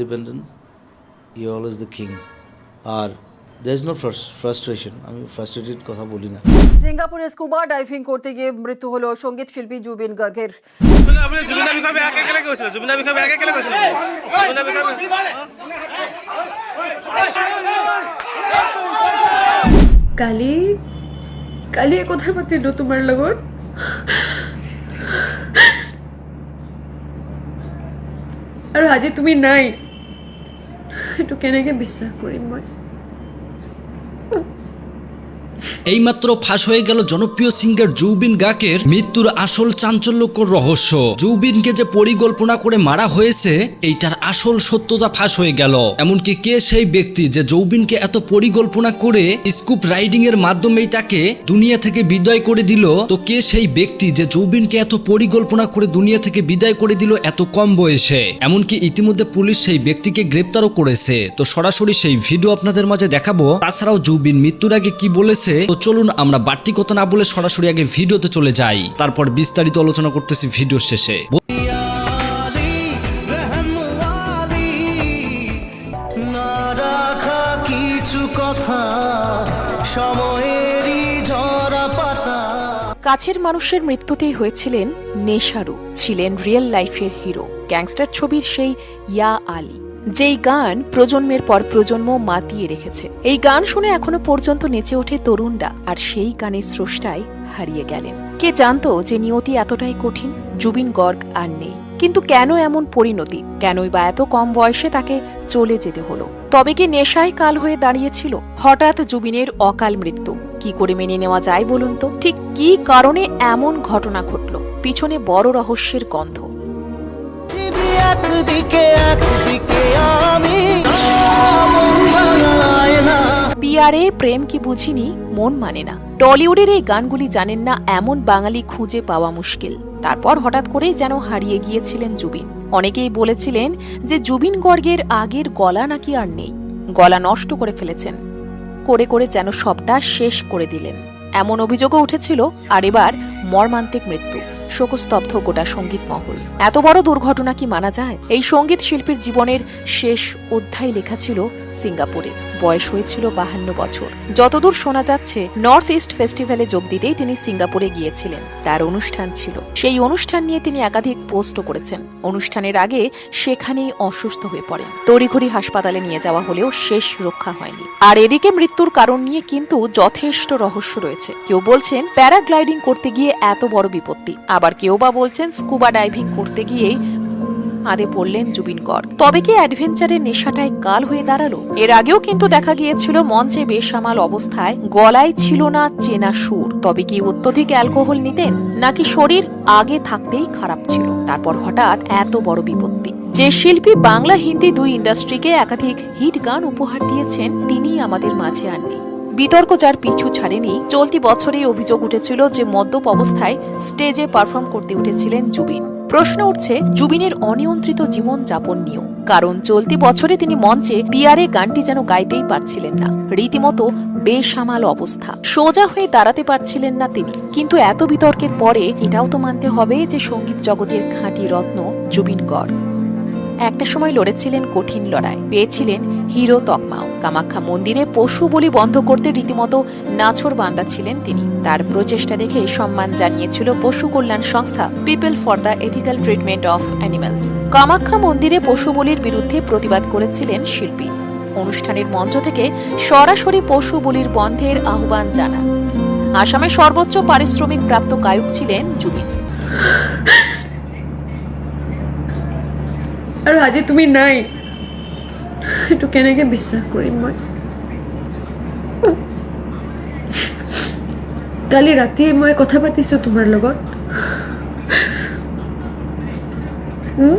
independent, you're always the king. আর there is no frus- frustration. আমি frustrated কথা বলি না সিঙ্গাপুরে স্কুবা ডাইভিং করতে গিয়ে মৃত্যু হলো সংগীত শিল্পী জুবিন গার্গের কেলে কেলে কথা পাতিলো তোমাৰ লগত আৰু আজি তুমি নাই এইটো কেনেকে বিশ্বাস কৰিম মই? এইমাত্র ফাঁস হয়ে গেল জনপ্রিয় সিঙ্গার জুবিন গাকের মৃত্যুর আসল চাঞ্চল্যকর রহস্য। জুবিনকে যে পরিকল্পনা করে মারা হয়েছে, এইটার আসল সত্যতা ফাঁস হয়ে গেল। এমনকি কে সেই ব্যক্তি যে জৌবিনকে এত পরিকল্পনা করে স্কুপ রাইডিং এর মাধ্যমেই তাকে দুনিয়া থেকে বিদায় করে দিল, তো কে সেই ব্যক্তি যে জৌবিনকে এত পরিকল্পনা করে দুনিয়া থেকে বিদায় করে দিল এত কম বয়সে? এমনকি ইতিমধ্যে পুলিশ সেই ব্যক্তিকে গ্রেপ্তারও করেছে। তো সরাসরি সেই ভিডিও আপনাদের মাঝে দেখাবো। তাছাড়াও জুবিন মৃত্যুর আগে কি বলেছে তো চলুন আমরা বাড়তি কথা না বলে সরাসরি আগে ভিডিওতে চলে যাই। তারপর বিস্তারিত আলোচনা করতেছি ভিডিও শেষে। কাছের মানুষের মৃত্যুতেই হয়েছিলেন নেশারু, ছিলেন রিয়েল লাইফের হিরো গ্যাংস্টার ছবির সেই ইয়া আলী। যেই গান প্রজন্মের পর প্রজন্ম মাতিয়ে রেখেছে। এই গান শুনে এখনও পর্যন্ত নেচে ওঠে তরুণরা, আর সেই গানের স্রষ্টায় হারিয়ে গেলেন। কে জানতো যে নিয়তি এতটাই কঠিন, জুবিন গর্গ আর নেই। কিন্তু কেন এমন পরিণতি? কেনই বা এত কম বয়সে তাকে চলে যেতে হলো? তবে কি নেশায় কাল হয়ে দাঁড়িয়েছিল? হঠাৎ জুবিনের অকাল মৃত্যু। কি করে মেনে নেওয়া যায় বলুন তো? ঠিক কি কারণে এমন ঘটনা ঘটল? পিছনে বড় রহস্যের গন্ধ। পিয়ারে প্রেম কি বুঝিনি, মন মানে না। টলিউডের এই গানগুলি জানেন না, এমন বাঙালি খুঁজে পাওয়া মুশকিল। তারপর হঠাৎ করেই যেন হারিয়ে গিয়েছিলেন জুবিন। অনেকেই বলেছিলেন যে জুবিন গর্গের আগের গলা নাকি আর নেই। গলা নষ্ট করে ফেলেছেন। করে করে যেন সবটা শেষ করে দিলেন। এমন অভিযোগও উঠেছিল, আর এবার মর্মান্তিক মৃত্যু। শোকস্তব্ধ গোটা সংগীত মহল এত বড় দুর্ঘটনা কি মানা যায়? এই সংগীত শিল্পীর জীবনের শেষ অধ্যায় লেখা ছিল সিঙ্গাপুরে। বয়স হয়েছিল বাহান্ন বছর। যতদূর শোনা যাচ্ছে, নর্থ ইস্ট ফেস্টিভ্যালে যোগ দিতেই তিনি সিঙ্গাপুরে গিয়েছিলেন। তার অনুষ্ঠান ছিল। সেই অনুষ্ঠান নিয়ে তিনি একাধিক পোস্টও করেছেন। অনুষ্ঠানের আগে সেখানেই অসুস্থ হয়ে পড়েন। তড়িঘড়ি হাসপাতালে নিয়ে যাওয়া হলেও শেষ রক্ষা হয়নি। আর এদিকে মৃত্যুর কারণ নিয়ে কিন্তু যথেষ্ট রহস্য রয়েছে। কেউ বলছেন, প্যারাগ্লাইডিং করতে গিয়ে এত বড় বিপত্তি। আবার কেউ বা বলছেন, স্কুবা ডাইভিং করতে গিয়েই ফাঁদে পড়লেন জুবিন কর তবে কি অ্যাডভেঞ্চারের নেশাটায় কাল হয়ে দাঁড়াল? এর আগেও কিন্তু দেখা গিয়েছিল মঞ্চে বেসামাল অবস্থায়। গলায় ছিল না চেনা সুর। তবে কি অত্যধিক অ্যালকোহল নিতেন? নাকি শরীর আগে থাকতেই খারাপ ছিল? তারপর হঠাৎ এত বড় বিপত্তি। যে শিল্পী বাংলা হিন্দি দুই ইন্ডাস্ট্রিকে একাধিক হিট গান উপহার দিয়েছেন তিনি আমাদের মাঝে আর নেই। বিতর্ক যার পিছু ছাড়েনি, চলতি বছরেই অভিযোগ উঠেছিল যে মদ্যপ অবস্থায় স্টেজে পারফর্ম করতে উঠেছিলেন জুবিন। প্রশ্ন উঠছে জুবিনের অনিয়ন্ত্রিত জীবন যাপন নিয়েও। কারণ চলতি বছরে তিনি মঞ্চে পিয়ারে গানটি যেন গাইতেই পারছিলেন না। রীতিমতো বেসামাল অবস্থা। সোজা হয়ে দাঁড়াতে পারছিলেন না তিনি। কিন্তু এত বিতর্কের পরে এটাও তো মানতে হবে যে সংগীত জগতের খাঁটি রত্ন জুবিন গড়। একটা সময় লড়েছিলেন কঠিন লড়াই। পেয়েছিলেন হিরো তকমাও। কামাখ্যা মন্দিরে পশু বলি বন্ধ করতে রীতিমতো নাছর বান্দা ছিলেন তিনি। তার প্রচেষ্টা দেখে সম্মান জানিয়েছিল পশু কল্যাণ সংস্থা People for the Ethical Treatment of Animals. Kamakhya মন্দিরে পশু বলির বিরুদ্ধে প্রতিবাদ করেছিলেন শিল্পী। অনুষ্ঠানের মঞ্চ থেকে সরাসরি পশু বলির বন্ধের আহ্বান জানান। আসামের সর্বোচ্চ পারিশ্রমিক প্রাপ্ত গায়ক ছিলেন জুবিন। আৰু আজি তুমি নাই। এইটো কেনেকে বিশ্বাস কৰিম মই? কালি ৰাতিয়ে মই কথা পাতিছোঁ তোমাৰ লগত। হুম?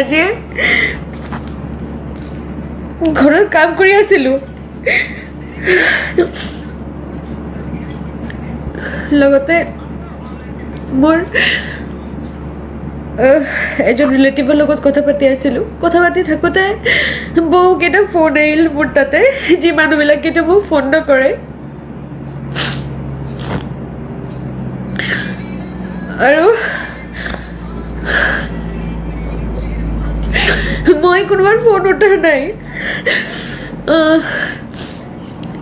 আজি ঘৰৰ কাম কৰি আছিলোঁ। লগতে মোৰ এজন ৰিলেটিভৰ লগত কথা পাতি আছিলোঁ। কথা পাতি থাকোঁতে বহুকেইটা ফোন আহিল মোৰ তাতে। যি মানুহবিলাকে এতিয়া মোক ফোন নকৰে। আৰু মই কোনোবাৰ ফোন উঠা নাই।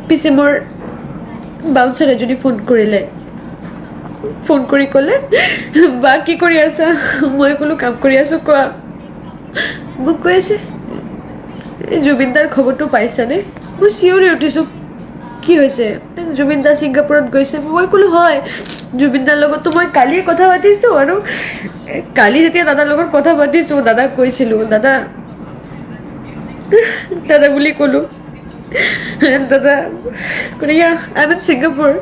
পিছে মোৰ বাউন্সাৰ এজনী ফোন কৰিলে। ফোন কৰি ক'লে, বা, কি কৰি আছা? মই ক'লো কাম কৰি আছোঁ, কোৱা। মোক কৈ আছে, এই জুবিন দাৰ খবৰটো পাইছানে? মই চিঞৰি উঠিছোঁ, কি হৈছে? জুবিন দা ছিংগাপুৰত গৈছে। মই ক'লো, হয়, জুবিন দাৰ লগততো মই কালিয়ে কথা পাতিছোঁ আৰু কালি যেতিয়া দাদাৰ লগত কথা পাতিছোঁ, দাদাক কৈছিলোঁ, দাদা দাদা বুলি ক'লোঁ। দাদা ইয়া আই এম ছিংগাপুৰ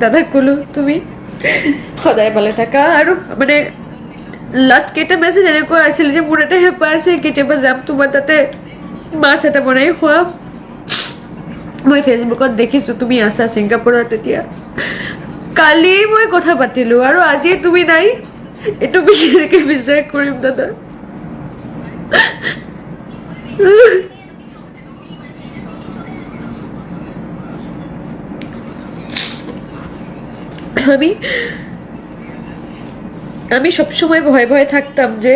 দাদাক ক'লোঁ, তুমি? সদায় ভালে থাকা। আৰু মানে লাষ্ট কেইটা মেছেজ এনেকুৱা আছিল যে, মোৰ এটা হেঁপাহ আছে, কেতিয়াবা যাম তোমাৰ তাতে। মাছ এটা বনাই খুৱাম। মই ফেচবুকত দেখিছোঁ, তুমি আছা ছিংগাপুৰত তেতিয়া কালি মই কথা পাতিলোঁ, আৰু আজি তুমি নাই? এইটো কেনেকৈ বিশ্বাস কৰিম, দাদা? আমি আমি সবসময় ভয়ে ভয়ে থাকতাম যে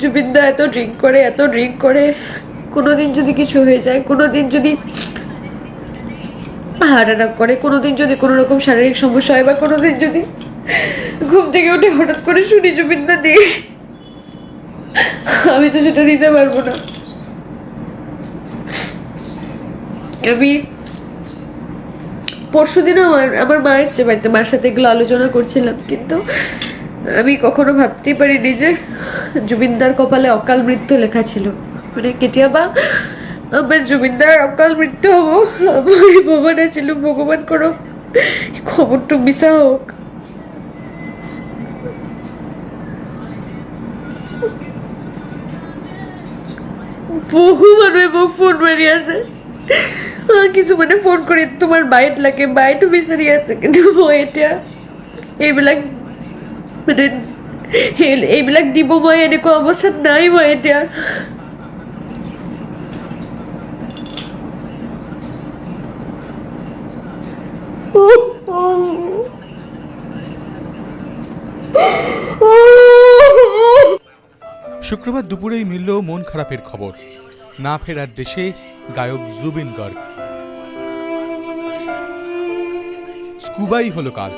জুবিনদা এত ড্রিঙ্ক করে, এত ড্রিঙ্ক করে, কোনোদিন যদি কিছু হয়ে যায়, কোনোদিন যদি হার্ট অ্যাটাক করে, কোনোদিন যদি কোনো রকম শারীরিক সমস্যা হয় বা কোনোদিন যদি ঘুম থেকে উঠে হঠাৎ করে শুনি জুবিনদা নেই আমি তো সেটা নিতে পারব না। আমি পরশু দিনও আমার আমার মা এসছে বাড়িতে, মার সাথে এগুলো আলোচনা করছিলাম, কিন্তু আমি কখনো ভাবতেই পারিনি যে জুবিনদার কপালে অকাল মৃত্যু লেখা ছিল। মানে কেতিয়াবা আমার জুবিনদার অকাল মৃত্যু হব, আমি ভবা নাছিলো ভগবান কৰক খবৰটো মিছা হওক বহু মানুহে মোক ফোন মাৰি আছে। কিছুমানে ফোন কৰি, তোমাৰ বাইত লাগে বাইটো বিচাৰি আছে। কিন্তু মই এতিয়া এইবিলাক মানে এইবিলাক দিব মই এনেকুৱা অৱস্থাত নাই মই এতিয়া। শুক্রবার দুপুরেই মিলল মন খারাপের খবর। না ফেরার দেশে গায়ক জুবিন গর্গ। স্কুবাই হলো কাল।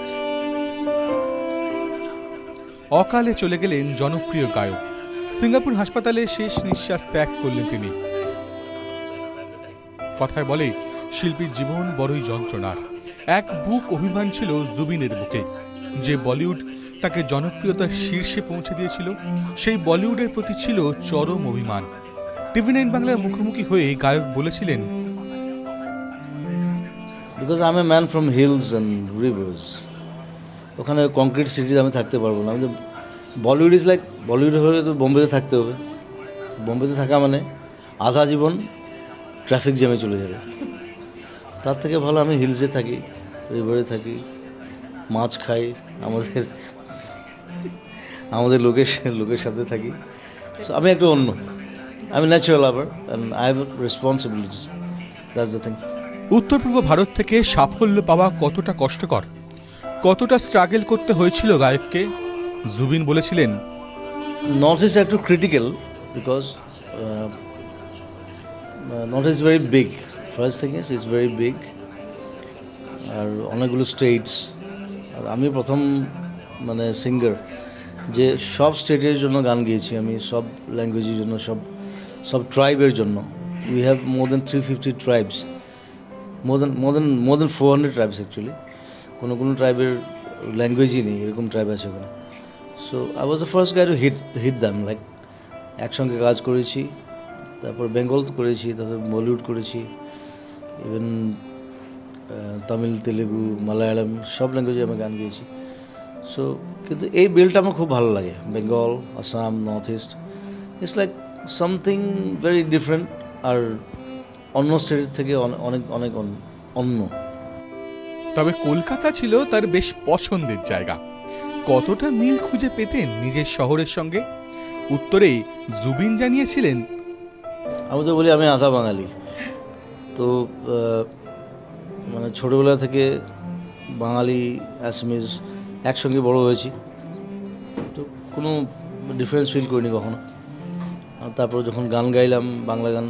অকালে চলে গেলেন জনপ্রিয় গায়ক। সিঙ্গাপুর হাসপাতালে শেষ নিঃশ্বাস ত্যাগ করলেন তিনি। কথায় বলে, শিল্পীর জীবন বড়ই যন্ত্রণার। এক বুক অভিমান ছিল জুবিনের বুকে। যে বলিউড তাকে জনপ্রিয়তার শীর্ষে পৌঁছে দিয়েছিল, সেই বলিউডের প্রতি ছিল চরম অভিমান। টিভি নাইন বাংলার মুখোমুখি হয়ে গায়ক বলেছিলেন because I am a man from hills and rivers ওখানে কংক্রিট সিটিতে আমি থাকতে পারব না। আমি বলিউড ইজ লাইক বলিউড হলে তো বোম্বেতে থাকতে হবে। বোম্বেতে থাকা মানে আধা জীবন ট্রাফিক জ্যামে চলে যাবে। তার থেকে ভালো আমি হিলসে থাকি রিভারে থাকি, মাছ খাই, আমাদের আমাদের লোকের লোকের সাথে থাকি। আমি একটু অন্য। আমি ন্যাচারাল আবার and I have responsibilities that's the thing উত্তর পূর্ব ভারত থেকে সাফল্য পাওয়া কতটা কষ্টকর? কতটা স্ট্রাগল করতে হয়েছিল গায়ককে? জুবিন বলেছিলেন নর্থ ইস্ট একটু critical because north east very big first thing is it's very big আর অনেকগুলো স্টেটস আর আমি প্রথম মানে সিঙ্গার যে সব স্টেটের জন্য গান গেয়েছি আমি সব ল্যাঙ্গুয়েজের জন্য সব সব ট্রাইবের জন্য। We have more than three fifty tribes more than more than more than four hundred tribes actually কোনো কোনো ট্রাইবের ল্যাঙ্গুয়েজই নেই, এরকম ট্রাইব আছে ওখানে। So I was the first guy to hit hit them like একসঙ্গে কাজ করেছি, তারপর বেঙ্গল করেছি, তারপর বলিউড করেছি ইভেন তামিল, তেলেগু, মালায়ালাম সব ল্যাঙ্গুয়েজে আমি গান গেয়েছি। সো কিন্তু এই বিলটা আমার খুব ভালো লাগে, Bengal, Assam north east it's like something very different আর অন্য স্টেটের থেকে অনে- অনেক অনেক অন্য। তবে কলকাতা ছিল তার বেশ পছন্দের জায়গা। কতটা মিল খুঁজে পেতেন নিজের শহরের সঙ্গে? উত্তরে জুবিন জানিয়েছিলেন আমি তো বলি আমি আধা বাঙালি। তো মানে ছোটোবেলা থেকে বাঙালি অ্যাসমিস একসঙ্গে বড় হয়েছি। তো কোনো ডিফারেন্স ফিল করিনি কখনো। তারপর যখন গান গাইলাম বাংলা গান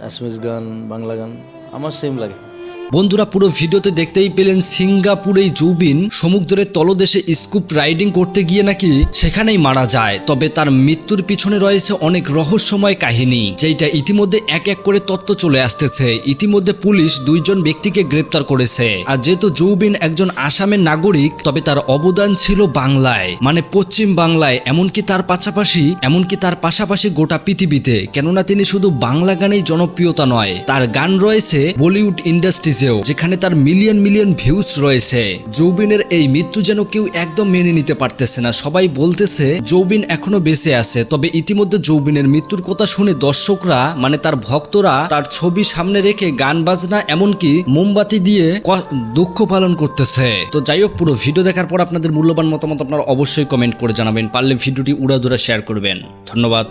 অ্যাসমিস গান বাংলা গান আমার সেম লাগে। বন্ধুরা, পুরো ভিডিওতে দেখতেই পেলেন সিঙ্গাপুরেই জুবিন সমুদ্রের তলদেশে স্কুপ রাইডিং করতে গিয়ে নাকি সেখানেই মারা যায়। তবে তার মৃত্যুর পিছনে রয়েছে অনেক রহস্যময় কাহিনী যেটা ইতিমধ্যে এক এক করে তত্ত্ব চলে আসতেছে। ইতিমধ্যে পুলিশ দুইজন ব্যক্তিকে গ্রেপ্তার করেছে। আর যেহেতু জুবিন একজন আসামের নাগরিক, তবে তার অবদান ছিল বাংলায় মানে পশ্চিম বাংলায়, এমনকি তার পাশাপাশি, এমনকি তার পাশাপাশি গোটা পৃথিবীতে। কেননা তিনি শুধু বাংলা গানেই জনপ্রিয়তা নয়, তার গান রয়েছে বলিউড ইন্ডাস্ট্রিজেও যেখানে তার মিলিয়ন মিলিয়ন ভিউজ রয়েছে। জৌবিনের এই মৃত্যু যেন কেউ একদম মেনে নিতে পারতেছে না। সবাই বলতেছে জৌবিন এখনও বেঁচে আছে। তবে ইতিমধ্যে জৌবিনের মৃত্যুর কথা শুনে দর্শকরা মানে তার ভক্তরা, তার ছবি সামনে রেখে গান বাজনা, এমনকি মোমবাতি দিয়ে দুঃখ পালন করতেছে। তো যাই হোক, পুরো ভিডিও দেখার পর আপনাদের মূল্যবান মতামত আপনারা অবশ্যই কমেন্ট করে জানাবেন। পারলে ভিডিওটি উড়াদুরা শেয়ার করবেন। ধন্যবাদ।